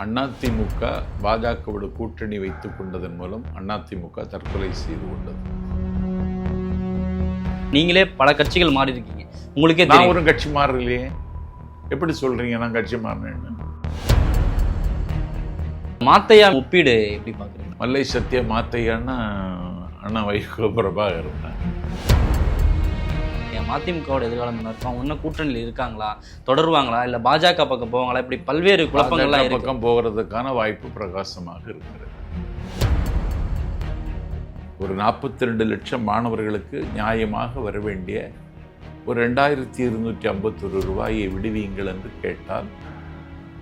அதிமுக பாஜகவோடு கூட்டணி வைத்துக் கொண்டதன் மூலம் அதிமுக தற்கொலை செய்து கொண்டது. நீங்களே பல கட்சிகள் மாறி இருக்கீங்க உங்களுக்கே நான் ஒரு கட்சி மாறலையே. எப்படி சொல்றீங்க? நான் கட்சி மாறினேன்னு மாத்தையா ஒப்பீடு எப்படி பாக்குறீங்க மல்லை சத்யா மாத்தையான்னா அண்ணா வைகோ பிரபாகரன் தான். மதிமுகவோட எதிர்காலம் என்ன இருக்கும். இன்னும் கூட்டணியில் இருக்காங்களா? தொடருவாங்களா? இல்ல பாஜக பக்கம் போவாங்களா? இப்படி பல்வேறு குழப்பங்கள்லாம் பக்கம் போகிறதுக்கான வாய்ப்பு பிரகாசமாக இருக்கிறது. ஒரு நாற்பத்தி ரெண்டு லட்சம் மாணவர்களுக்கு நியாயமாக வர வேண்டிய ஒரு ரெண்டாயிரத்தி இருநூற்றி ஐம்பத்தொரு ரூபாயை விடுவியுங்கள் என்று கேட்டால்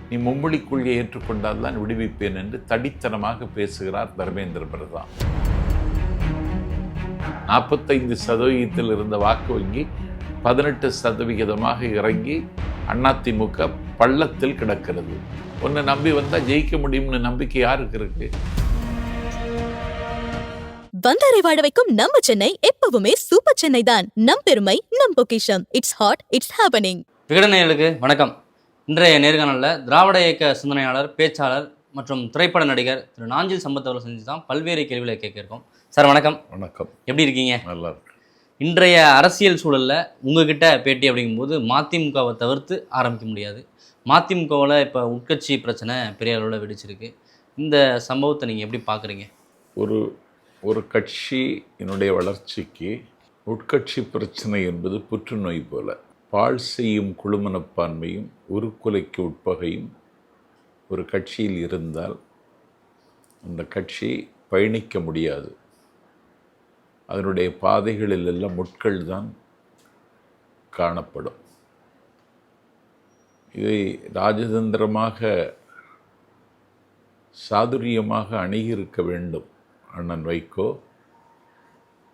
நீ மும்மொழி கொள்கையை ஏற்றுக்கொண்டால் தான் விடுவிப்பேன் என்று தடித்தனமாக பேசுகிறார் தர்மேந்திர பிரதான். நாற்பத்தைந்து சதவிகிதத்தில் இருந்த வாக்கு வங்கி பதினெட்டு சதவிகிதமாக இறங்கி அதிமுக பள்ளத்தில் கிடக்கிறது. ஒன்று நம்பி வந்தால் ஜெயிக்க முடியும்னு நம்பிக்கை யாருக்கு இருக்கு? வந்தாரை வாழ வைக்கும் நம்ம சென்னை எப்பவுமே சூப்பர் சென்னை தான். நம் பெருமை நம் பொக்கிஷம். இட்ஸ் ஹாட் இட்ஸ் ஹேப்பனிங் விகடநேயர்களுக்கு வணக்கம். இன்றைய நேர்காணலில் திராவிட இயக்க சிந்தனையாளர் பேச்சாளர் மற்றும் திரைப்பட நடிகர் திரு நாஞ்சில் சம்பத் அவர்கள் செஞ்சு தான் பல்வேறு கேள்விகளை கேட்க இருக்கோம். சார் வணக்கம். வணக்கம். எப்படி இருக்கீங்க? நல்லா இருக்கு. இன்றைய அரசியல் சூழல்ல உங்ககிட்ட பேட்டி அப்படிங்கும்போது மதிமுகவை தவிர்த்து ஆரம்பிக்க முடியாது. மதிமுகவில் இப்போ உட்கட்சி பிரச்சனை பெரிய அளவில் வெடிச்சிருக்கு. இந்த சம்பவத்தை நீங்கள் எப்படி பார்க்குறீங்க ஒரு ஒரு கட்சி என்னுடைய வளர்ச்சிக்கு உட்கட்சி பிரச்சனை என்பது புற்றுநோய் போல. பாழ் செய்யும் குழுமனப்பான்மையும் உருக்குலைக்கு உட்பகையும் ஒரு கட்சியில் இருந்தால் அந்த கட்சி பயணிக்க முடியாது. அதனுடைய பாதைகளில் எல்லாம் முட்கள் தான் காணப்படும். இதை ராஜதந்திரமாக சாதுரியமாக அணுகியிருக்க வேண்டும் அண்ணன் வைகோ.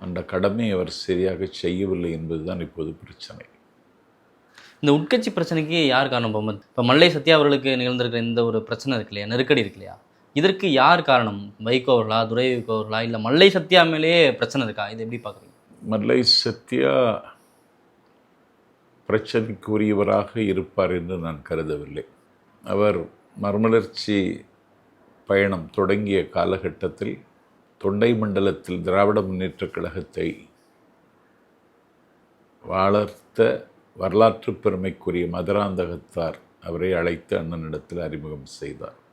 அந்த கடமையை அவர் சரியாக செய்யவில்லை என்பதுதான் இப்போது பிரச்சனை. இந்த உட்கட்சி பிரச்சனைக்கு யார் காரணம்? இப்போ மல்லை சத்யா அவர்களுக்கு நிகழ்ந்திருக்கிற இந்த ஒரு பிரச்சனை இருக்கு இல்லையா? நெருக்கடி இருக்கு இல்லையா? இதற்கு யார் காரணம்? வைகோ அவர்களா துரை வைகோ அவர்களா இல்லை மல்லை சத்யா மேலேயே பிரச்சனை இருக்கா? இது எப்படி பார்க்குறீங்க? மல்லை சத்யா பிரச்சனைக்குரியவராக இருப்பார் என்று நான் கருதவில்லை. அவர் மர்மலர்ச்சி பயணம் தொடங்கிய காலகட்டத்தில் தொண்டை மண்டலத்தில் திராவிட முன்னேற்றக் கழகத்தை வளர்த்த வரலாற்று பெருமைக்குரிய மதுராந்தகத்தார் அவரை அழைத்து அண்ணனிடத்தில் அறிமுகம் செய்தார்.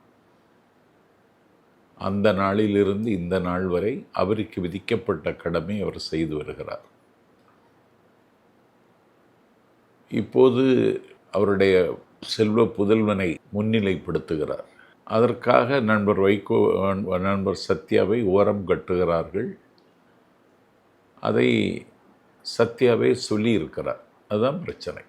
அந்த நாளிலிருந்து இந்த நாள் வரை அவருக்கு விதிக்கப்பட்ட கடமை அவர் செய்து வருகிறார். இப்போது அவருடைய செல்வ புதல்வனை முன்னிலைப்படுத்துகிறார். அதற்காக நண்பர் வைகோ நண்பர் சத்யாவை ஓரம் கட்டுகிறார்கள். அதை சத்யாவே சொல்லியிருக்கிறார். அதுதான் பிரச்சனை.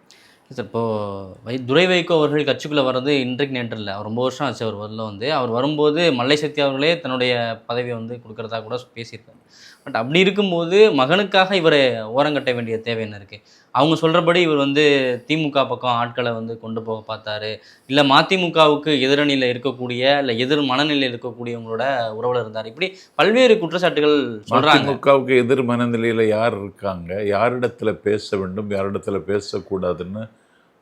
சார் இப்போது வை துரை வைகோ அவர்கள் கட்சிக்குள்ளே வர்றது இன்றைக்கு நேற்று இல்லை அவர் ரொம்ப வருஷம் ஆச்சு அவர் வரல வந்து. அவர் வரும்போது மல்லை சக்தி அவர்களே தன்னுடைய பதவியை வந்து கொடுக்குறதா கூட பேசியிருக்காரு. பட் அப்படி இருக்கும்போது மகனுக்காக இவரை ஓரங்கட்ட வேண்டிய தேவை என்ன இருக்குது அவங்க சொல்கிறபடி இவர் வந்து திமுக பக்கம் ஆட்களை வந்து கொண்டு போக பார்த்தாரு. இல்லை மதிமுகவுக்கு எதிரணியில் இருக்கக்கூடிய இல்லை எதிர் மனநிலையில் இருக்கக்கூடியவங்களோட உறவில் இருந்தார். இப்படி பல்வேறு குற்றச்சாட்டுகள் சொல்கிறாங்க அதிமுகவுக்கு எதிர் மனநிலையில் யார் இருக்காங்க? யாரிடத்தில் பேச வேண்டும்? யாரிடத்தில் பேசக்கூடாதுன்னு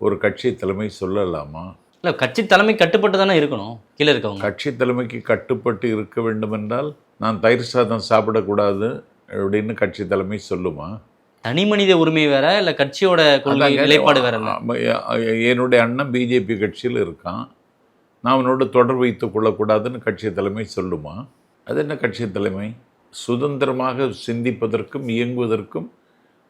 ஒரு கட்சி தலைமை சொல்லலாமா? இல்லை கட்சி தலைமை கட்டுப்பட்டு தானே இருக்கணும் கீழே இருக்கவங்க. கட்சி தலைமைக்கு கட்டுப்பட்டு இருக்க வேண்டும் என்றால் நான் தயிர் சாதம் சாப்பிடக்கூடாது அப்படின்னு கட்சி தலைமை சொல்லுமா? தனி மனித உரிமை வேற இல்ல கட்சியோட கொள்கை நிலைப்பாடு வேற என்னுடைய அண்ணன் பிஜேபி கட்சியில் இருக்கான். நான் அவனோட தொடர்பு வைத்துக் கொள்ளக்கூடாதுன்னு கட்சி தலைமை சொல்லுமா? அது என்ன கட்சி தலைமை? சுதந்திரமாக சிந்திப்பதற்கும் இயங்குவதற்கும்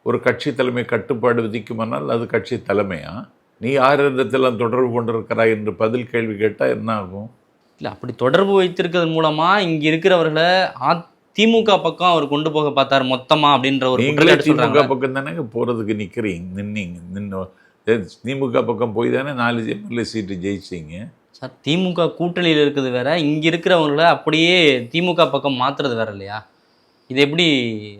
ஒரு கட்சி தலைமை கட்டுப்பாடு விதிக்குமானால் அது கட்சி தலைமையா? நீ யாரிடத்தெல்லாம் தொடர்பு கொண்டிருக்கிறாய் என்று பதில் கேள்வி கேட்டால் என்ன ஆகும்? இல்ல அப்படி தொடர்பு வைத்திருக்கிறது மூலமா இங்க இருக்கிறவர்களை திமுக பக்கம் அவர் கொண்டு போக பார்த்தார் மொத்தமா அப்படின்ற ஒரு திமுக பக்கம் தானே போகிறதுக்கு நிற்கிறீங்க நின்னீங்க நின்று திமுக பக்கம் போய் தானே நாலு எம்எல்ஏ சீட்டு ஜெயிச்சிங்க. சார் திமுக கூட்டணியில் இருக்குது வேற இங்க இருக்கிறவங்களை அப்படியே திமுக பக்கம் மாத்துறது வேற இல்லையா? இது எப்படி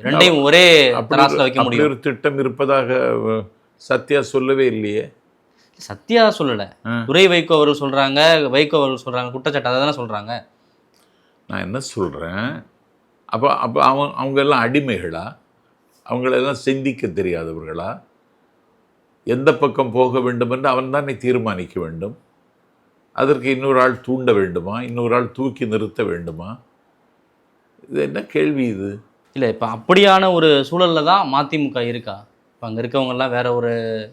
ரெண்டையும் ஒரே தராசுல வைக்க முடியும்? ஒரு திட்டம் இருப்பதாக சத்யா சொல்லவே இல்லையே. சத்யா சொல்லல. துரை வைகோ அவர்கள் சொல்றாங்க வைகோ அவர்கள் சொல்றாங்க குற்றச்சாட்டு அதை தானே சொல்றாங்க? நான் என்ன சொல்கிறேன் அப்போ அப்போ அவங்க அவங்க எல்லாம் அடிமைகளா? அவங்களெல்லாம் சிந்திக்க தெரியாதவர்களா? எந்த பக்கம் போக வேண்டும் என்று அவன் தானே தீர்மானிக்க வேண்டும். அதற்கு இன்னொரு ஆள் தூண்ட வேண்டுமா? இன்னொரு ஆள் தூக்கி நிறுத்த வேண்டுமா? இது என்ன கேள்வி இது? இல்லை இப்போ அப்படியான ஒரு சூழல்ல தான் மதிமுக இருக்கா? இப்போ அங்கே இருக்கவங்கெல்லாம் வேற ஒரு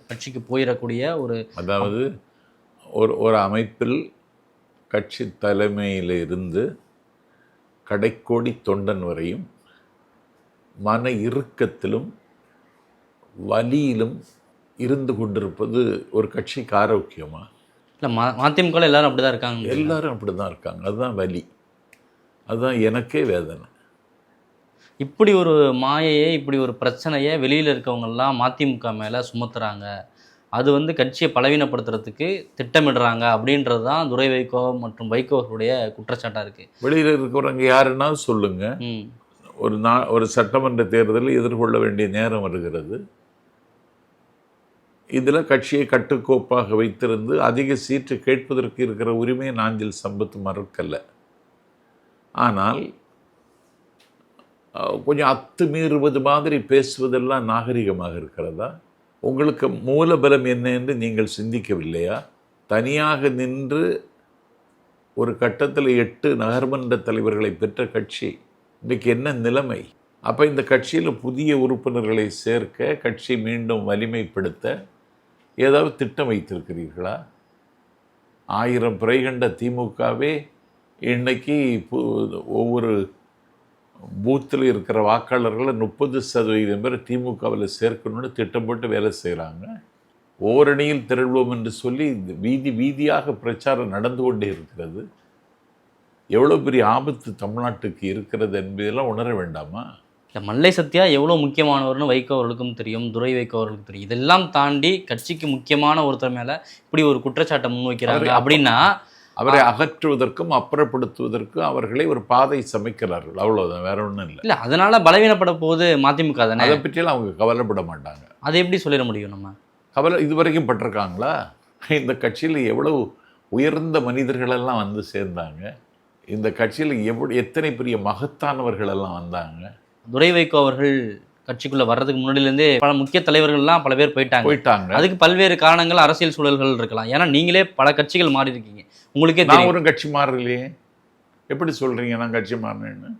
கட்சிக்கு போயிடக்கூடிய ஒரு அதாவது ஒரு ஒரு அமைப்பில் கட்சி தலைமையில் இருந்து கடைக்கோடி தொண்டன் வரையும் மன இறுக்கத்திலும் வலியிலும் இருந்து கொண்டிருப்பது ஒரு கட்சிக்கு ஆரோக்கியமா இல்லை ம மதிமுகவில் எல்லாரும் அப்படி தான் இருக்காங்க. எல்லாரும் அப்படி தான் இருக்காங்க. அதுதான் வலி. அதுதான் எனக்கே வேதனை. இப்படி ஒரு மாயையை இப்படி ஒரு பிரச்சனையை வெளியில் இருக்கவங்கெல்லாம் மதிமுக மேலே சுமத்துறாங்க. அது வந்து கட்சியை பலவீனப்படுத்துறதுக்கு திட்டமிடுறாங்க அப்படின்றது தான் துரை வைகோ மற்றும் வைகோகளுடைய குற்றச்சாட்டாக இருக்குது வெளியில் இருக்கிறவங்க யாருன்னா சொல்லுங்க. ம். ஒரு நா ஒரு சட்டமன்ற தேர்தலை எதிர்கொள்ள வேண்டிய நேரம் வருகிறது. இதில் கட்சியை கட்டுக்கோப்பாக வைத்திருந்து அதிக சீட்டு கேட்பதற்கு இருக்கிற உரிமையை நாஞ்சில் சம்பத்து மறுக்கல்ல ஆனால் கொஞ்சம் அத்துமீறுவது மாதிரி பேசுவதெல்லாம் நாகரிகமாக இருக்கிறதா? உங்களுக்கு மூலபலம் என்ன என்று நீங்கள் சிந்திக்கவில்லையா? தனியாக நின்று ஒரு கட்டத்தில் எட்டு நகர்மன்ற தலைவர்களை பெற்ற கட்சி இன்றைக்கு என்ன நிலைமை? அப்போ இந்த கட்சியில் புதிய உறுப்பினர்களை சேர்க்க கட்சி மீண்டும் வலிமைப்படுத்த ஏதாவது திட்டம் வைத்திருக்கிறீர்களா? ஆயிரம் பிறை கண்ட திமுகவே இன்றைக்கி பு- ஒவ்வொரு பூத்தில் இருக்கிற வாக்காளர்களை முப்பது சதவீதம் பேர் திமுகவில் சேர்க்கணும்னு திட்டம் போட்டு வேலை செய்கிறாங்க. ஓரணியில் திரள்வோம் என்று சொல்லி வீதி வீதியாக பிரச்சாரம் நடந்து கொண்டே இருக்கிறது. எவ்வளோ பெரிய ஆபத்து தமிழ்நாட்டுக்கு இருக்கிறது என்பதெல்லாம் உணர வேண்டாமா? இல்லை மல்லை சத்யா எவ்வளோ முக்கியமானவர்னு வைகோ அவர்களுக்கும் தெரியும் துரை வைகோ அவர்களுக்கும் தெரியும். இதெல்லாம் தாண்டி கட்சிக்கு முக்கியமான ஒருத்தர் மேலே இப்படி ஒரு குற்றச்சாட்டை முன்வைக்கிறாங்க அப்படின்னா அவரை அகற்றுவதற்கும் அப்புறப்படுத்துவதற்கும் அவர்களை ஒரு பாதை சமைக்கிறார்கள். அவ்வளவுதான் வேற ஒன்றும் இல்லை. இல்லை அதனால பலவீனப்பட போகுது மதிமுக தானே? அதை பற்றியெல்லாம் அவங்க கவலைப்பட மாட்டாங்க. அதை எப்படி சொல்லிட முடியும் நம்ம? கவலை இதுவரைக்கும் பட்டிருக்காங்களா? இந்த கட்சியில் எவ்வளவு உயர்ந்த மனிதர்களெல்லாம் வந்து சேர்ந்தாங்க? இந்த கட்சியில் எவ்வளோ எத்தனை பெரிய மகத்தானவர்கள் எல்லாம் வந்தாங்க? துரை வைகோ அவர்கள் கட்சிக்குள்ள வர்றதுக்கு முன்னாடிலேருந்தே பல முக்கிய தலைவர்கள்லாம் பல பேர் போயிட்டாங்க. போயிட்டாங்க. அதுக்கு பல்வேறு காரணங்கள் அரசியல் சூழல்கள் இருக்கலாம். ஏன்னா நீங்களே பல கட்சிகள் மாறி இருக்கீங்க. உங்களுக்கே நான் ஒரு கட்சி மாறலையே. எப்படி சொல்றீங்க? நான் கட்சி மாறினேன்னு.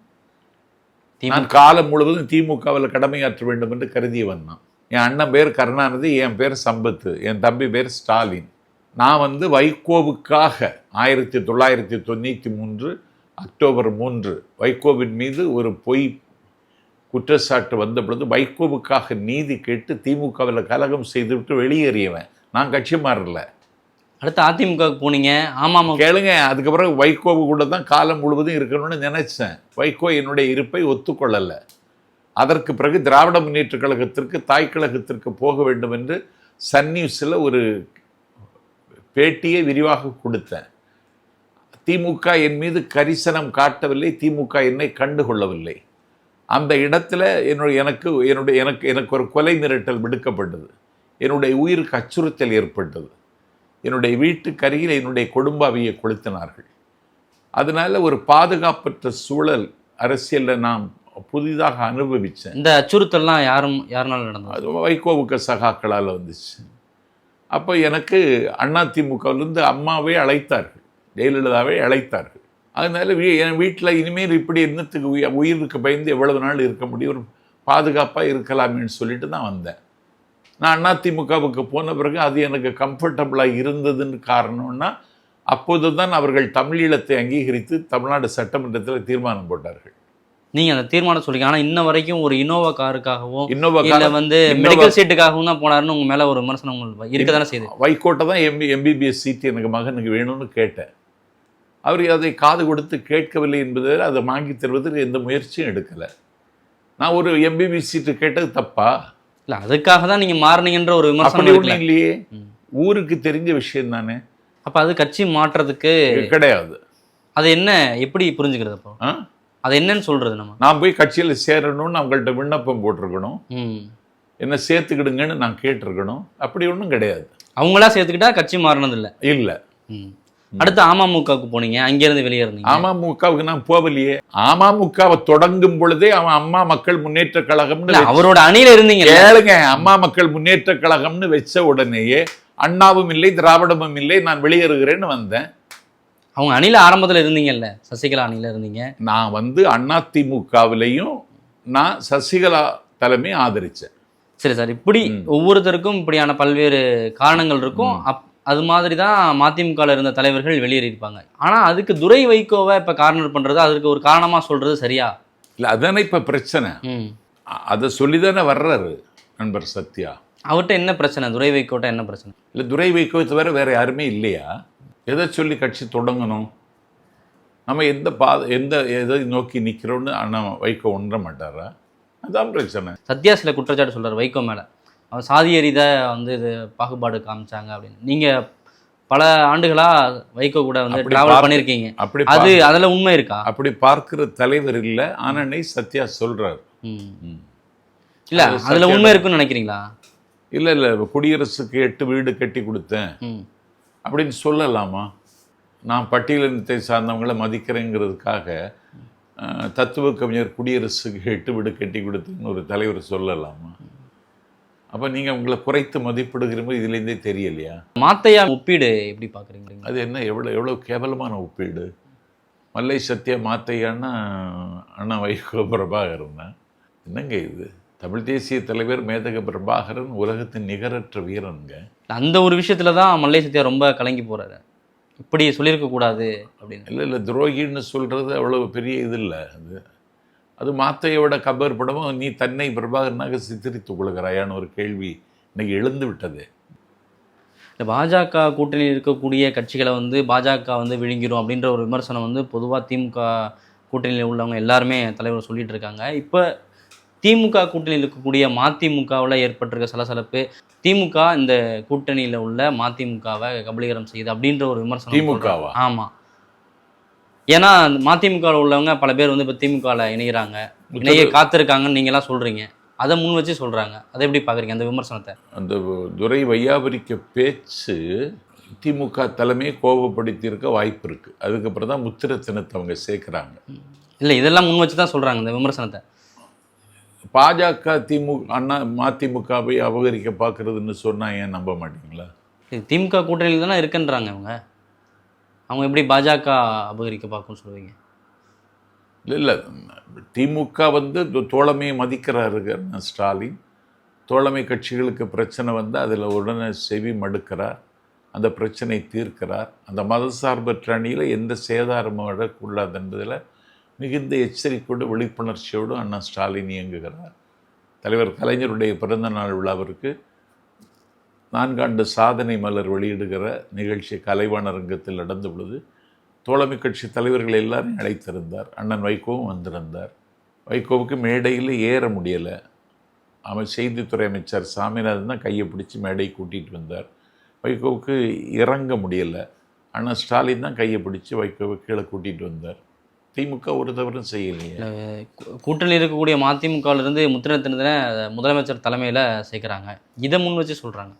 நான் காலம் முழுவதும் திமுகவில் கடமையாற்ற வேண்டும் என்று கருதியவன் நான் என் அண்ணன் பேர் கருணாநிதி என் பேர் சம்பத்து என் தம்பி பேர் ஸ்டாலின். நான் வந்து வைகோவுக்காக ஆயிரத்தி தொள்ளாயிரத்தி தொண்ணூற்றி மூன்று அக்டோபர் மூன்று வைகோவின் மீது ஒரு பொய் குற்றச்சாட்டு வந்த பொழுது வைகோவுக்காக நீதி கேட்டு திமுகவில் கலகம் செய்துவிட்டு வெளியேறியவன். நான் கட்சி மாறல. அடுத்து அதிமுக போனீங்க. ஆமாமா. கேளுங்க அதுக்கப்புறம் வைகோவு கூட தான் காலம் முழுவதும் இருக்கணும்னு நினைச்சேன். வைகோ என்னுடைய இருப்பை ஒத்துக்கொள்ளலை. அதற்கு பிறகு திராவிட முன்னேற்ற கழகத்திற்கு தாய் கழகத்திற்கு போக வேண்டும் என்று சன் நியூஸில் ஒரு பேட்டியை விரிவாக கொடுத்தேன். திமுக என் மீது கரிசனம் காட்டவில்லை திமுக என்னை கண்டுகொள்ளவில்லை. அந்த இடத்துல என்னுடைய எனக்கு என்னுடைய எனக்கு எனக்கு ஒரு கொலை மிரட்டல் விடுக்கப்பட்டது. என்னுடைய உயிருக்கு அச்சுறுத்தல் ஏற்பட்டது. என்னுடைய வீட்டுக்கருகில் என்னுடைய கொடும்பாவியை கொளுத்தினார்கள். அதனால ஒரு பாதுகாப்பற்ற சூழல் அரசியலில் நான் புதிதாக அனுபவித்தேன் இந்த அச்சுறுத்தல்லாம் யாரும் யாருனால நடந்தது? அது வைகோவுக்கு சகாக்களால் வந்துச்சு. அப்போ எனக்கு அதிமுகவிலிருந்து அம்மாவே அழைத்தார்கள். ஜெயலலிதாவை அழைத்தார்கள். அதனால வீ என் வீட்டில் இனிமேல் இப்படி என்னத்துக்கு உயிர் உயிருக்கு பயந்து எவ்வளவு நாள் இருக்க முடியும்? ஒரு பாதுகாப்பாக இருக்கலாமேன்னு சொல்லிட்டு தான் வந்தேன். நான் அதிமுகவுக்கு போன பிறகு அது எனக்கு கம்ஃபர்டபுளாக இருந்ததுன்னு காரணம்னா அப்போது தான் அவர்கள் தமிழீழத்தை அங்கீகரித்து தமிழ்நாடு சட்டமன்றத்தில் தீர்மானம் போட்டார்கள். நீங்க அந்த தீர்மானம் சொல்றீங்க. ஆனா இன்ன வரைக்கும் ஒரு இனோவா காருக்காகவும் இன்னோவா இல்ல வந்து மெடிக்கல் சீட்டுக்காகவும் தான் போனாருன்னு உங்க மேல ஒரு விமர்சனம் உங்களுக்கு இருக்க தானே செய்யுது வைகோட்டை தான் எம்பி எம்பிபிஎஸ் சீட் எனக்கு மகனுக்கு வேணும்னு கேட்டேன். அவர் அதை காது கொடுத்து கேட்கவில்லை என்பதை அதை வாங்கி தருவதற்கு எந்த முயற்சியும் எடுக்கலை. நான் ஒரு எம்பிபிஎஸ் சீட்டு கேட்டது தப்பா? இல்ல அதுக்காக தான் நீங்க மாறுனீங்கன்ற ஒரு விமர்சனம் ஒன்றும் இல்லையே. ஊருக்கு தெரிஞ்ச விஷயம் தானே? அப்ப அது கட்சி மாற்றுறதுக்கு கிடையாது. அது என்ன எப்படி புரிஞ்சுக்கிறது அப்போ? அது என்னன்னு சொல்றது நம்ம? நான் போய் கட்சியில் சேரணும்னு அவங்கள்ட்ட விண்ணப்பம் போட்டிருக்கணும். என்ன சேர்த்துக்கிடுங்கன்னு நான் கேட்டிருக்கணும். அப்படி ஒன்றும் கிடையாது. அவங்களா சேர்த்துக்கிட்டா கட்சி மாறினது இல்ல. அடுத்து அமமுகவுக்கு போனீங்க அங்கிருந்து வெளியே இருந்தீங்க. அமமுகவுக்கு நான் போகலையே அமமுகவை தொடங்கும் பொழுதே அவன் அம்மா மக்கள் முன்னேற்ற கழகம்னு அவரோட அணியில இருந்தீங்க கேளுங்க அம்மா மக்கள் முன்னேற்ற கழகம்னு வச்ச உடனேயே அண்ணாவும் இல்லை திராவிடமும் இல்லை நான் வெளியேறுகிறேன்னு வந்தேன். அவங்க அணில ஆரம்பத்துல இருந்தீங்கல்ல? சசிகலா அணில இருந்தீங்க. நான் வந்து அதிமுகவிலையும் நான் சசிகலா தலைமை ஆதரிச்சேன். சரி சார் இப்படி. ஒவ்வொருத்தருக்கும் இப்படியான பல்வேறு காரணங்கள் இருக்கும். அப் அது மாதிரி தான் மதிமுகவில் இருந்த தலைவர்கள் வெளியேறியிருப்பாங்க. ஆனா அதுக்கு துரை வைகோவை இப்ப கார்னர் பண்றது அதுக்கு ஒரு காரணமா சொல்றது சரியா? இல்லை அதானே இப்போ பிரச்சனை. அதை சொல்லி தானே வர்றாரு நண்பர் சத்யா. அவர்கிட்ட என்ன பிரச்சனை? துரை வைகோட்ட என்ன பிரச்சனை? இல்லை துரை வைகோவை தவிர வேற யாருமே இல்லையா? எதை சொல்லி கட்சி தொடங்கணும்? நம்ம எந்த பா எந்த எதை நோக்கி நிற்கிறோன்னு அண்ணா வைகோ உணர மாட்டாரா? அதான் பிரச்சனை. சத்யா சில குற்றச்சாட்டு சொல்றாரு வைகோ மேல. சாதிய ரீதியா வந்து இது பாகுபாடு காமிச்சாங்க அப்படின்னு. நீங்க பல ஆண்டுகளா வைகோ கூட வந்து டிராவல் பண்ணியிருக்கீங்க அப்படி அது அதுல உண்மை இருக்கா? அப்படி பார்க்கிற தலைவர் இல்லை. ஆனனை சத்யா. ம். இல்ல அது அதுல உண்மை இருக்குன்னு நினைக்கிறீங்களா? இல்லை இல்லை குடியரசுக்கு எட்டு வீடு கட்டி கொடுத்தேன். அப்படின்னு சொல்லலாமா? நான் பட்டியலினத்தை சார்ந்தவங்களை மதிக்கிறேங்கிறதுக்காக தத்துவ கவிஞர் குடியரசுக்கு எட்டு வீடு கட்டி கொடுத்தேன்னு ஒரு தலைவர் சொல்லலாமா? அப்போ நீங்கள் உங்களை குறைத்து மதிப்பிடுகிற மாதிரி இதுலேருந்தே தெரியலையா? மாத்தையா ஒப்பீடு எப்படி பாக்குறீங்க அது என்ன எவ்வளோ எவ்வளோ கேவலமான ஒப்பீடு? மல்லை சத்யா மாத்தையான்னா அண்ணா வைகோ பிரபாகரன் தான். என்னங்க இது? தமிழ் தேசிய தலைவர் மேதக பிரபாகரன் உலகத்தின் நிகரற்ற வீரனுங்க. அந்த ஒரு விஷயத்துல தான் மல்லை சத்யா ரொம்ப கலங்கி போறாரு. இப்படி சொல்லியிருக்க கூடாது அப்படின்னு. இல்லை இல்லை துரோகின்னு சொல்கிறது அவ்வளோ பெரிய இது இல்லை. அது அது மாத்தையோட கபர் படமும் நீ தன்னை பிரபாகரனாக சித்தரித்துக் கொள்கிறாயான்னு ஒரு கேள்வி இன்னைக்கு எழுந்து விட்டது. இந்த பாஜக கூட்டணியில் இருக்கக்கூடிய கட்சிகளை வந்து பாஜக வந்து விழுங்கிரும் அப்படின்ற ஒரு விமர்சனம் வந்து பொதுவாக திமுக கூட்டணியில் உள்ளவங்க எல்லாருமே தலைவர் சொல்லிட்டு இருக்காங்க. இப்போ திமுக கூட்டணியில் இருக்கக்கூடிய மதிமுகவில் ஏற்பட்டிருக்க சலசலப்பு திமுக இந்த கூட்டணியில் உள்ள மதிமுகவை கபலீகரம் செய்யுது அப்படின்ற ஒரு விமர்சனம் திமுகவா? ஆமாம் ஏன்னா மதிமுகவில் உள்ளவங்க பல பேர் வந்து இப்போ திமுகவில் இணைகிறாங்க இணைய காத்திருக்காங்கன்னு நீங்களாம் சொல்கிறீங்க அதை முன் வச்சு சொல்கிறாங்க அதை எப்படி பார்க்குறீங்க அந்த விமர்சனத்தை? அந்த துரை வையாபரிக்க பேச்சு திமுக தலைமையை கோபப்படுத்தியிருக்க வாய்ப்பு இருக்குது அதுக்கப்புறம் தான் முத்திரத்தினத்தை அவங்க சேர்க்குறாங்க. இல்லை இதெல்லாம் முன் வச்சு தான் சொல்கிறாங்க இந்த விமர்சனத்தை. பாஜக திமுக அண்ணா மதிமுகவை அபகரிக்க பார்க்குறதுன்னு சொன்னால் ஏன் நம்ப மாட்டீங்களா? திமுக கூட்டணியில் தானே இருக்குன்றாங்க அவங்க அவங்க எப்படி பாஜக அபகரிக்க பார்க்கும்னு சொல்லுவீங்க? இல்லை இல்லை. திமுக வந்து தோழமையை மதிக்கிறாரு ஸ்டாலின். தோழமை கட்சிகளுக்கு பிரச்சனை வந்து அதில் உடனே செவி மடுக்கிறார். அந்த பிரச்சனை தீர்க்கிறார். அந்த மதசார்பற்ற அணியில் எந்த சேதாரமும் வரக்கூடாது என்பதில் மிகுந்த எச்சரிக்கையோடு விழிப்புணர்ச்சியோடு அண்ணா ஸ்டாலின் இயங்குகிறார். தலைவர் கலைஞருடைய பிறந்த நாள் விழாவிற்கு நான்காண்டு சாதனை மலர் வெளியிடுகிற நிகழ்ச்சி கலைவாணரங்கத்தில் நடந்த பொழுது தோழமை கட்சி தலைவர்கள் எல்லாரும் அழைத்திருந்தார். அண்ணன் வைகோவும் வந்திருந்தார். வைகோவுக்கு மேடையில் ஏற முடியலை. அமை செய்தித்துறை அமைச்சர் சாமிநாதன் தான் கையை பிடிச்சி மேடை கூட்டிகிட்டு வந்தார். வைகோவுக்கு இறங்க முடியலை. அண்ணன் ஸ்டாலின் தான் கையை பிடிச்சி வைகோவை கீழே கூட்டிகிட்டு வந்தார். திமுக ஒரு தவறும் செய்யலையே. கூட்டணி கூட்டணியில் இருக்கக்கூடிய மதிமுகவிலிருந்து முத்திரத்தினத்தின முதலமைச்சர் தலைமையில் சேர்க்குறாங்க. இதை முன் வச்சு சொல்கிறாங்க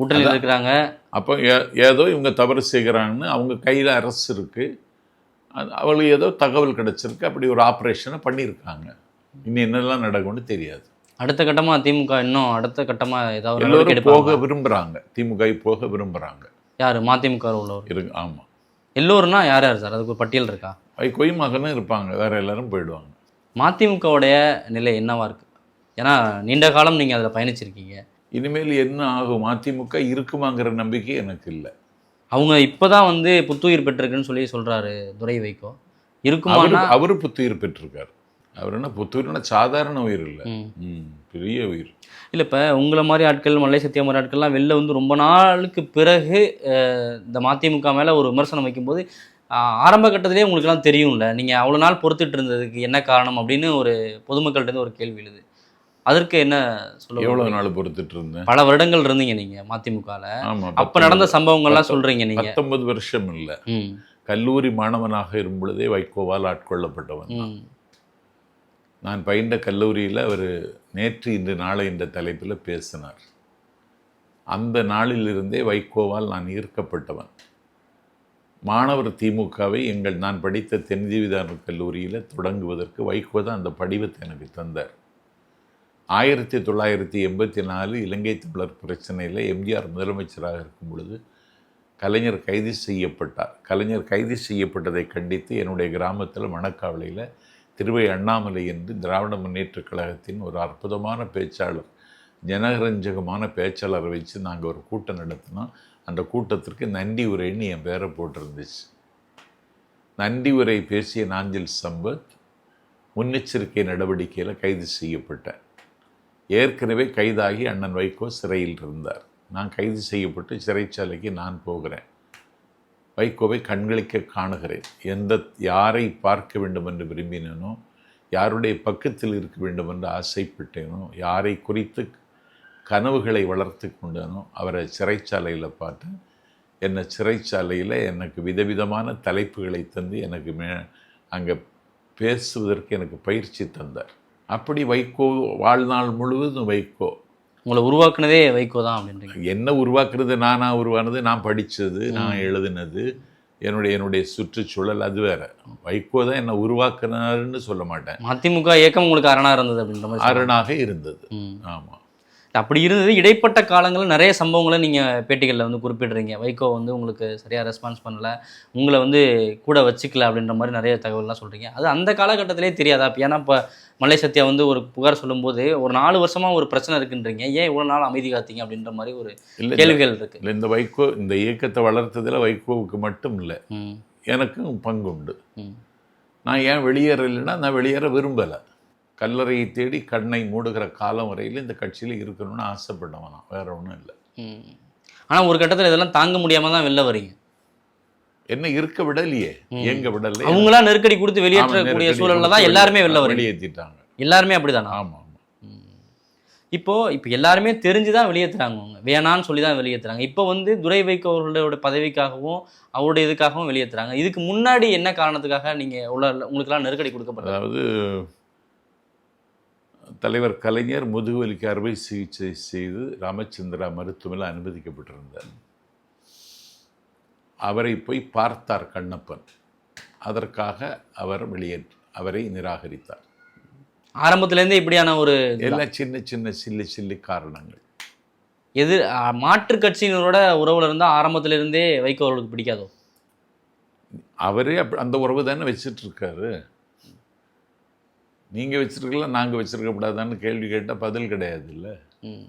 கூட்டணியில் இருக்கிறாங்க. அப்போ ஏதோ இவங்க தவறு செய்கிறாங்கன்னு அவங்க கையில் அரசு இருக்குது அவளுக்கு ஏதோ தகவல் கிடச்சிருக்கு. அப்படி ஒரு ஆப்ரேஷனை பண்ணியிருக்காங்க. இன்னும் என்னெல்லாம் நடக்கும்னு தெரியாது. அடுத்த கட்டமாக திமுக இன்னும் அடுத்த கட்டமாக ஏதாவது எல்லோரும் போக விரும்புகிறாங்க திமுக போக விரும்புகிறாங்க யார்? மதிமுக உள்ளவர். இருக்கு ஆமாம் எல்லோருன்னா யார் யார் சார்? அதுக்கு ஒரு பட்டியல் இருக்கா? வைகோய் மகனும் இருப்பாங்க. வேற எல்லாரும் போயிடுவாங்க. மதிமுகவுடைய நிலை என்னவா இருக்கு? ஏன்னா நீண்ட காலம் நீங்கள் அதில் பயணிச்சிருக்கீங்க. இனிமேல் என்ன ஆகும்? அதிமுக இருக்குமாங்கிற நம்பிக்கை எனக்கு இல்லை. அவங்க இப்போதான் வந்து புத்துயிர் பெற்றிருக்குன்னு சொல்லி சொல்றாரு துரை வைகோ. இருக்குமானா அவரு புத்துயிர் பெற்றிருக்கார். அவர் என்ன புத்துயிர்னா சாதாரண உயிர் இல்லை. பெரிய உயிர். இல்லை இப்போ உங்களை மாதிரி ஆட்கள் மல்லை சத்தியா மாதிரி ஆட்கள்லாம் வெளில வந்து ரொம்ப நாளுக்கு பிறகு இந்த மதிமுக மேலே ஒரு விமர்சனம் வைக்கும்போது ஆரம்ப கட்டத்திலேயே உங்களுக்குலாம் தெரியும்ல நீங்கள் அவ்வளோ நாள் பொறுத்துட்டு இருந்ததுக்கு என்ன காரணம் அப்படின்னு ஒரு பொதுமக்கள்கிட்ட ஒரு கேள்வி எழுது. அதற்கு என்ன சொல்ல எவ்வளவு? நாள் பொறுத்துட்டு இருந்தேன் பல வருடங்கள் இருந்தீங்க நீங்கள் மதிமுகவில் அப்போ நடந்த சம்பவங்கள்லாம் சொல்கிறீங்க நீங்கள் பத்தொன்பது வருஷம் இல்லை. கல்லூரி மாணவனாக இருக்கும் பொழுதே வைகோவால் ஆட்கொள்ளப்பட்டவன் நான் பயின்ற கல்லூரியில் அவர் நேற்று இன்று நாளை என்ற தலைப்பில் பேசினார். அந்த நாளிலிருந்தே வைகோவால் நான் ஈர்க்கப்பட்டவன். மாணவர் திமுகவை எங்கள் நான் படித்த தென்தீவிதான கல்லூரியில் தொடங்குவதற்கு வைகோ தான் அந்த படிவத்தை எனக்கு தந்தார். ஆயிரத்தி தொள்ளாயிரத்தி எண்பத்தி நாலு இலங்கை தமிழர் பிரச்சனையில் எம்ஜிஆர் முதலமைச்சராக இருக்கும் பொழுது கலைஞர் கைது செய்யப்பட்டார். கலைஞர் கைது செய்யப்பட்டதை கண்டித்து என்னுடைய கிராமத்தில் மணக்காவலையில் திருவை அண்ணாமலை என்று திராவிட முன்னேற்றக் கழகத்தின் ஒரு அற்புதமான பேச்சாளர் ஜனரஞ்சகமான பேச்சாளரை வச்சு நாங்கள் ஒரு கூட்டம் நடத்தினோம். அந்த கூட்டத்திற்கு நன்றி உரைன்னு என் பேரை போட்டிருந்துச்சு. நன்றி உரை பேசிய நாஞ்சில் சம்பத் முன்னெச்சரிக்கை நடவடிக்கையில் கைது செய்யப்பட்டேன் ஏற்கனவே கைதாகி அண்ணன் வைகோ சிறையில் இருந்தார். நான் கைது செய்யப்பட்டு சிறைச்சாலைக்கு நான் போகிறேன். வைகோவை கண்களிக்க காணுகிறேன். எந்த யாரை பார்க்க வேண்டும் என்று விரும்பினேனோ யாருடைய பக்கத்தில் இருக்க வேண்டும் என்று ஆசைப்பட்டேனோ யாரை குறித்து கனவுகளை வளர்த்து கொண்டேனோ அவரை சிறைச்சாலையில் பார்த்தேன் என்னை சிறைச்சாலையில் எனக்கு விதவிதமான தலைப்புகளை தந்து எனக்கு மே அங்கே பேசுவதற்கு எனக்கு பயிற்சி தந்தார். அப்படி வைகோ வாழ்நாள் முழுவதும் வைகோ உங்களை உருவாக்குனதே வைகோ தான் அப்படின்றீங்க. என்ன உருவாக்குறது நானாக உருவானது நான் படித்தது நான் எழுதினது என்னுடைய என்னுடைய சுற்றுச்சூழல் அது வேற. வைகோ தான் என்னை உருவாக்குனாருன்னு சொல்ல மாட்டேன். மதிமுக இயக்கம் உங்களுக்கு அரணா இருந்தது அப்படின்ற மாதிரி. அரணாக இருந்தது. ஆமாம் அப்படி இருந்தது. இடைப்பட்ட காலங்களில் நிறைய சம்பவங்களை நீங்கள் பேட்டிகளில் வந்து குறிப்பிடுறீங்க. வைகோ வந்து உங்களுக்கு சரியாக ரெஸ்பான்ஸ் பண்ணல. உங்களை வந்து கூட வச்சுக்கல அப்படின்ற மாதிரி நிறைய தகவல்லாம் சொல்கிறீங்க அது அந்த காலகட்டத்திலே தெரியாதா? ஏன்னா இப்போ மலை சத்யா வந்து ஒரு புகார் சொல்லும்போது ஒரு நாலு வருஷமாக ஒரு பிரச்சனை இருக்குன்றீங்க. ஏன் இவ்வளோ நாள் அமைதி காத்தீங்க அப்படின்ற மாதிரி ஒரு கேள்விகள் இருக்கு. இல்லை இந்த வைகோ இந்த இயக்கத்தை வளர்த்ததில் வைகோவுக்கு மட்டும் இல்லை. எனக்கும் பங்குண்டு. ம். நான் ஏன் வெளியேறலைன்னா நான் வெளியேற விரும்பலை. கல்லறையை தேடி கண்ணை மூடுகிற காலம் வரையில் இந்த கட்சியில் இருக்கணும்னு ஆசைப்பட்டவன் நான் வேற ஒன்றும் இல்லை. ஆனால் ஒரு கட்டத்தில் இதெல்லாம் தாங்க முடியாமல் தான் வெளில வரீங்க. என்ன இருக்க விடலையே எங்க விடலை அவங்களா நெருக்கடி கொடுத்து வெளியேற்றக்கூடிய சூழல்ல தான் எல்லாருமே வெளில வரீங்க. வெளியேற்றிட்டாங்க எல்லாருமே அப்படிதானா? ஆமா ஆமா. இப்போ இப்போ எல்லாருமே தெரிஞ்சு தான் வெளியேற்றுறாங்க அவங்க. வேணான்னு சொல்லி தான் வெளியேற்றுறாங்க இப்போ வந்து துரை வைகோ அவர்களோட பதவிக்காகவும் அவருடைய இதுக்காகவும் வெளியேற்றுறாங்க இதுக்கு முன்னாடி என்ன காரணத்துக்காக நீங்கள் உள்ள உங்களுக்கெல்லாம் நெருக்கடி கொடுக்கப்பட்டது? அதாவது தலைவர் கலைஞர் முதுகுவலிக்கு அறுவை சிகிச்சை செய்து ராமச்சந்திரா மருத்துவமனையில் அனுமதிக்கப்பட்டிருந்தார். அவரை போய் பார்த்தார் கண்ணப்பன். அதற்காக அவர் வெளியேற்று அவரை நிராகரித்தார். ஆரம்பத்துலேருந்தே இப்படியான ஒரு எல்லாம் சின்ன சின்ன சில்லி சில்லி காரணங்கள். எது மாற்று கட்சியினரோட உறவுல இருந்தால் ஆரம்பத்திலிருந்தே வைகோ அவர்களுக்கு பிடிக்காதோ? அவரே அந்த உறவு தானே வச்சிட்டு இருக்காரு நீங்க வச்சிருக்கலாம் நாங்க வச்சிருக்க கூடாதான்னு கேள்வி கேட்டால் பதில் கிடையாது இல்லை ம்.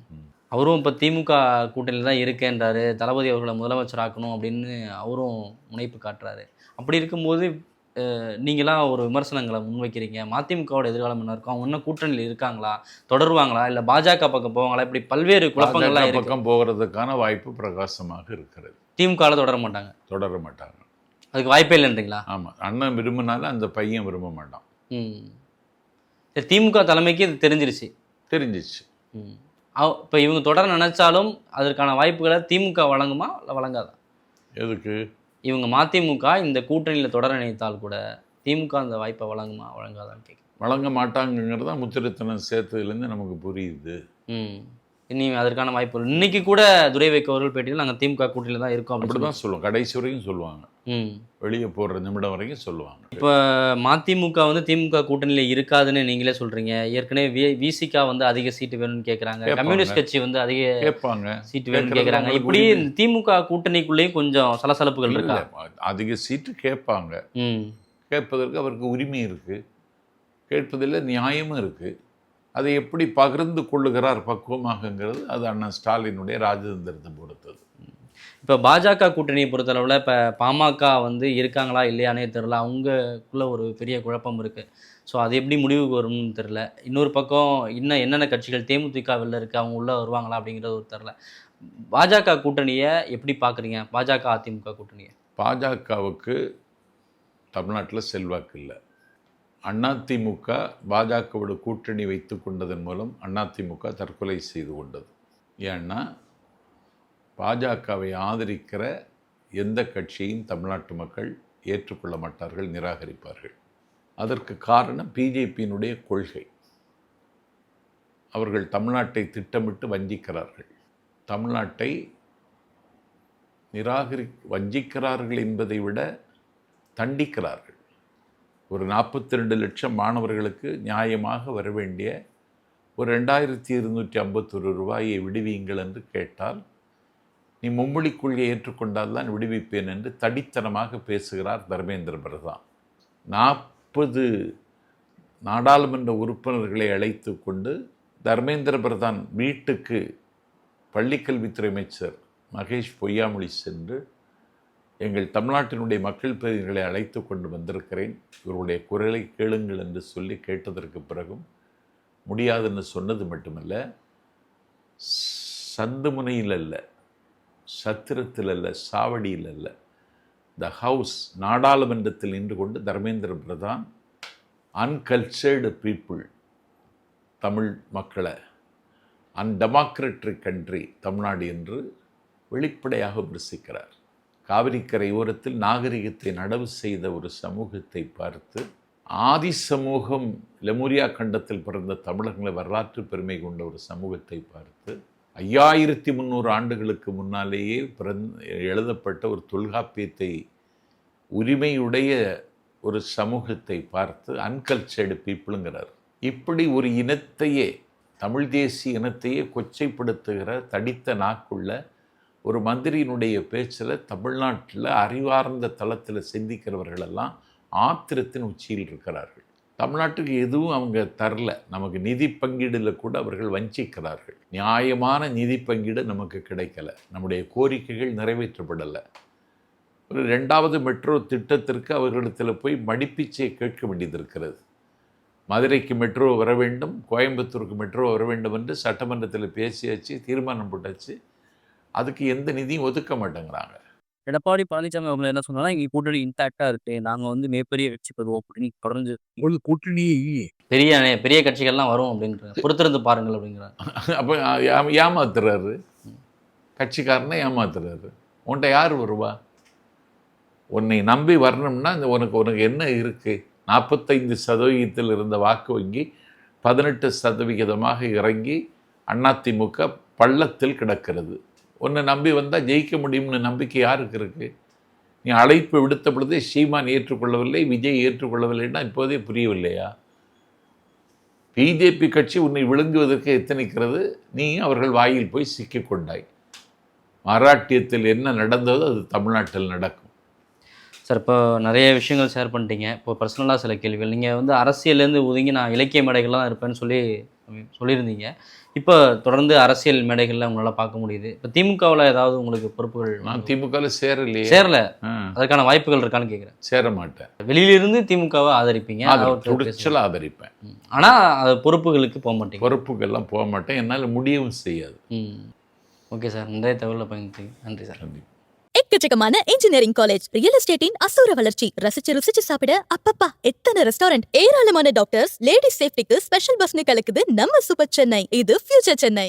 அவரும் இப்போ திமுக கூட்டணியில் தான் இருக்கேன்றாரு. தளபதி அவர்களை முதலமைச்சர் ஆக்கணும் அப்படின்னு அவரும் முனைப்பு காட்டுறாரு. அப்படி இருக்கும்போது நீங்களாம் ஒரு விமர்சனங்களை முன்வைக்கிறீங்க. மதிமுகவோட எதிர்காலம் என்ன இருக்கும்? அவங்க இன்னும் கூட்டணியில் இருக்காங்களா? தொடருவாங்களா? இல்லை பாஜக பக்கம் போவாங்களா? இப்படி பல்வேறு குழப்பங்கள்லாம் பக்கம் போகிறதுக்கான வாய்ப்பு பிரகாசமாக இருக்கிறது. திமுகவில் தொடர மாட்டாங்க. தொடர மாட்டாங்க. அதுக்கு வாய்ப்பே இல்லைன்றீங்களா? ஆமாம் அண்ணன் விரும்பினாலும் அந்த பையன் விரும்ப மாட்டான். ம். சரி திமுக தலைமைக்கு இது தெரிஞ்சிருச்சு. தெரிஞ்சிச்சு ம். இப்போ இவங்க தொடர நினைச்சாலும் அதற்கான வாய்ப்புகளை திமுக வழங்குமா இல்லை வழங்காதா? எதுக்கு? இவங்க மதிமுக இந்த கூட்டணியில் தொடர நினைத்தால் கூட திமுக அந்த வாய்ப்பை வழங்குமா வழங்காதான்னு கேட்குறேன் வழங்க மாட்டாங்கங்கிறது தான் முத்திரத்தனம் சேர்த்ததுலேருந்து நமக்கு புரியுது. ம். இனி அதற்கான வாய்ப்பு. இன்னைக்கு கூட துரை வைக்க அவர்கள் பேட்டியில் நாங்கள் திமுக கூட்டணியில் தான் இருக்கோம் அப்படி தான் சொல்லுவோம் கடைசி வரைக்கும் சொல்லுவாங்க. ம். வெளியே போடுற நிமிடம் வரைக்கும் சொல்லுவாங்க. இப்போ மதிமுக வந்து திமுக கூட்டணியில் இருக்காதுன்னு நீங்களே சொல்றீங்க. ஏற்கனவே வி விசிகா வந்து அதிக சீட்டு வேணும்னு கேட்குறாங்க. கம்யூனிஸ்ட் கட்சி வந்து அதிக கேட்பாங்க. சீட்டு வேணும்னு கேட்குறாங்க இப்படி திமுக கூட்டணிக்குள்ளேயும் கொஞ்சம் சலசலப்புகள் இருக்கா? அதிக சீட்டு கேட்பாங்க. ம். கேட்பதற்கு அவருக்கு உரிமை இருக்கு. கேட்பதில் நியாயமும் இருக்கு. அதை எப்படி பகிர்ந்து கொள்ளுகிறார் பக்குவமாகங்கிறது அது அண்ணன் ஸ்டாலினுடைய ராஜதந்திரத்தை பொறுத்தது. இப்போ பாஜக கூட்டணியை பொறுத்தளவில் இப்போ பாமக வந்து இருக்காங்களா இல்லையானே தெரில அவங்களுக்குள்ள ஒரு பெரிய குழப்பம் இருக்குது ஸோ அது எப்படி முடிவுக்கு வரும்னு தெரில இன்னொரு பக்கம் இன்னும் என்னென்ன கட்சிகள் தேமுதிக வெளில இருக்குது அவங்க உள்ளே வருவாங்களா அப்படிங்கிறது ஒரு தெரில பாஜக கூட்டணியை எப்படி பார்க்குறீங்க? பாஜக அதிமுக கூட்டணியை? பாஜகவுக்கு தமிழ்நாட்டில் செல்வாக்கு இல்லை. அதிமுக பாஜகவோட கூட்டணி வைத்து கொண்டதன் மூலம் அதிமுக தற்கொலை செய்து கொண்டது. ஏன்னா பாஜகவை ஆதரிக்கிற எந்த கட்சியும் தமிழ்நாட்டு மக்கள் ஏற்றுக்கொள்ள மாட்டார்கள் நிராகரிப்பார்கள். அதற்கு காரணம் பிஜேபியினுடைய கொள்கை. அவர்கள் தமிழ்நாட்டை திட்டமிட்டு வஞ்சிக்கிறார்கள். தமிழ்நாட்டை நிராகரி வஞ்சிக்கிறார்கள் என்பதை விட தண்டிக்கிறார்கள். ஒரு நாற்பத்தி ரெண்டு லட்சம் மாணவர்களுக்கு நியாயமாக வர வேண்டிய ஒரு ரெண்டாயிரத்தி இருநூற்றி ஐம்பத்தொரு ரூபாயை விடுவீங்கள் என்று கேட்டால் நீ மும்மொழி கொள்கையை ஏற்றுக்கொண்டால் தான் விடுவிப்பேன் என்று தடித்தனமாக பேசுகிறார் தர்மேந்திர பிரதான் நாற்பது நாடாளுமன்ற உறுப்பினர்களை அழைத்து கொண்டு தர்மேந்திர பிரதான் வீட்டுக்கு பள்ளிக்கல்வித்துறை அமைச்சர் மகேஷ் பொய்யாமொழி சென்று எங்கள் தமிழ்நாட்டினுடைய மக்கள் பிரதிநிதிகளை அழைத்து கொண்டு வந்திருக்கிறேன். இவருடைய குரலை கேளுங்கள் என்று சொல்லி கேட்டதற்கு பிறகும் முடியாதுன்னு சொன்னது மட்டுமல்ல சந்துமுனையில் அல்ல சத்திரத்தில் அல்ல சாவடியில் அல்ல த ஹவுஸ் நாடாளுமன்றத்தில் நின்று கொண்டு தர்மேந்திர பிரதான் அன்கல்ச்சர்டு பீப்புள் தமிழ் மக்களை அன்டெமோக்ரட்டிக் கண்ட்ரி தமிழ்நாடு என்று வெளிப்படையாக விமர்சிக்கிறார். காவிரிக்கரை ஓரத்தில் நாகரிகத்தை நடவு செய்த ஒரு சமூகத்தை பார்த்து ஆதி சமூகம் லெமூரியா கண்டத்தில் பிறந்த தமிழர்களை வரலாற்று பெருமை கொண்ட ஒரு சமூகத்தை பார்த்து ஐயாயிரத்தி முந்நூறு ஆண்டுகளுக்கு முன்னாலேயே பிறந் எழுதப்பட்ட ஒரு தொல்காப்பியத்தை உரிமையுடைய ஒரு சமூகத்தை பார்த்து அன்கல்ச்சர்டு பீப்புளுங்கிறார் இப்படி ஒரு இனத்தையே தமிழ் தேசிய இனத்தையே கொச்சைப்படுத்துகிற தடித்த நாக்குள்ள ஒரு மந்திரியினுடைய பேச்சில் தமிழ்நாட்டில் அறிவார்ந்த தளத்தில் சிந்திக்கிறவர்களெல்லாம் ஆத்திரத்தின் உச்சியில் இருக்கிறார்கள். தமிழ்நாட்டுக்கு எதுவும் அவங்க தரல. நமக்கு நிதி பங்கீடில் கூட அவர்கள் வஞ்சிக்கிறார்கள். நியாயமான நிதி பங்கீடு நமக்கு கிடைக்கல. நம்முடைய கோரிக்கைகள் நிறைவேற்றப்படலை. ஒரு ரெண்டாவது மெட்ரோ திட்டத்திற்கு அவர்களிடத்தில் போய் மடிப்பிச்சை கேட்க வேண்டியது இருக்கிறது மதுரைக்கு மெட்ரோ வர வேண்டும் கோயம்புத்தூருக்கு மெட்ரோ வர வேண்டும் என்று சட்டமன்றத்தில் பேசியாச்சு தீர்மானம் போட்டாச்சு. அதுக்கு எந்த நிதியும் ஒதுக்க மாட்டேங்கிறாங்க. எடப்பாடி பழனிசாமி அவங்க என்ன சொன்னாங்கன்னா எங்க கூட்டணி இன்டாக்டா இருக்கு. நாங்க வந்து மிகப்பெரிய வெற்றி பெறுவோம். அப்படின்னு தொடர்ந்து உங்களுக்கு கூட்டணியே இல்லையே பெரிய பெரிய கட்சிகள்லாம் வரும் அப்படின்றாங்க பொறுத்திருந்து பாருங்கள் அப்படிங்கிறாங்க அப்போ ஏமாத்துறாரு. கட்சிக்காரனை ஏமாத்துறாரு. உன்கிட்ட யார் வருவா? உன்னை நம்பி வரணும்னா இந்த உனக்கு உனக்கு என்ன இருக்குது நாற்பத்தைந்து சதவிகிதத்தில் இருந்த வாக்கு வங்கி பதினெட்டு சதவிகிதமாக இறங்கி அதிமுக பள்ளத்தில் கிடக்கிறது. உன்னை நம்பி வந்தால் ஜெயிக்க முடியும்னு நம்பிக்கை யாருக்கு இருக்குது நீ அழைப்பு விடுத்த பொழுதே சீமான் ஏற்றுக்கொள்ளவில்லை விஜய் ஏற்றுக்கொள்ளவில்லைன்னா இப்போதே புரியவில்லையா? பிஜேபி கட்சி உன்னை விழுங்குவதற்கு எத்தனைக்கிறது? நீ அவர்கள் வாயில் போய் சிக்கிக்கொண்டாய் மராட்டியத்தில் என்ன நடந்ததோ அது தமிழ்நாட்டில் நடக்கும். சார் இப்போ நிறைய விஷயங்கள் ஷேர் பண்ணிட்டீங்க. இப்போ பர்சனலாக சில கேள்விகள். நீங்கள் வந்து அரசியல்லேருந்து ஒதுங்கி நான் இலக்கிய மேடைகள்லாம் இருப்பேன்னு சொல்லி சொல்லியிருந்தீங்க. இப்போ தொடர்ந்து அரசியல் மேடைகளில் உங்களால் பார்க்க முடியுது. இப்போ திமுகவில் ஏதாவது உங்களுக்கு பொறுப்புகள் நான் திமுகவில் சேரலையே. சேரல. அதற்கான வாய்ப்புகள் இருக்கான்னு கேட்குறேன் சேர மாட்டேன். வெளியிலிருந்து திமுகவை ஆதரிப்பீங்க. துணிச்சலா ஆதரிப்பேன். ம். ஆனா அது பொறுப்புகளுக்கு போக மாட்டீங்க. பொறுப்புக்கெல்லாம் போக மாட்டேன். என்னால் முடியவும் செய்யாது. ம். Okay sir. நிறைய தகவலை பயன்படுத்தி நன்றி சார். கண்டிப்பா. எக்கச்சக்கமான இன்ஜினியரிங் காலேஜ் ரியல் எஸ்டேட்டின் அசூர வளர்ச்சி. ரசிச்சு ருசிச்சு சாப்பிட அப்பப்பா எத்தனை ரெஸ்டாரண்ட் ஏராளமான டாக்டர்ஸ் லேடிஸ் சேஃப்டிக்கு ஸ்பெஷல் பஸ்னு கலக்குது நம்ம சூப்பர் சென்னை. இது ஃபியூச்சர் சென்னை.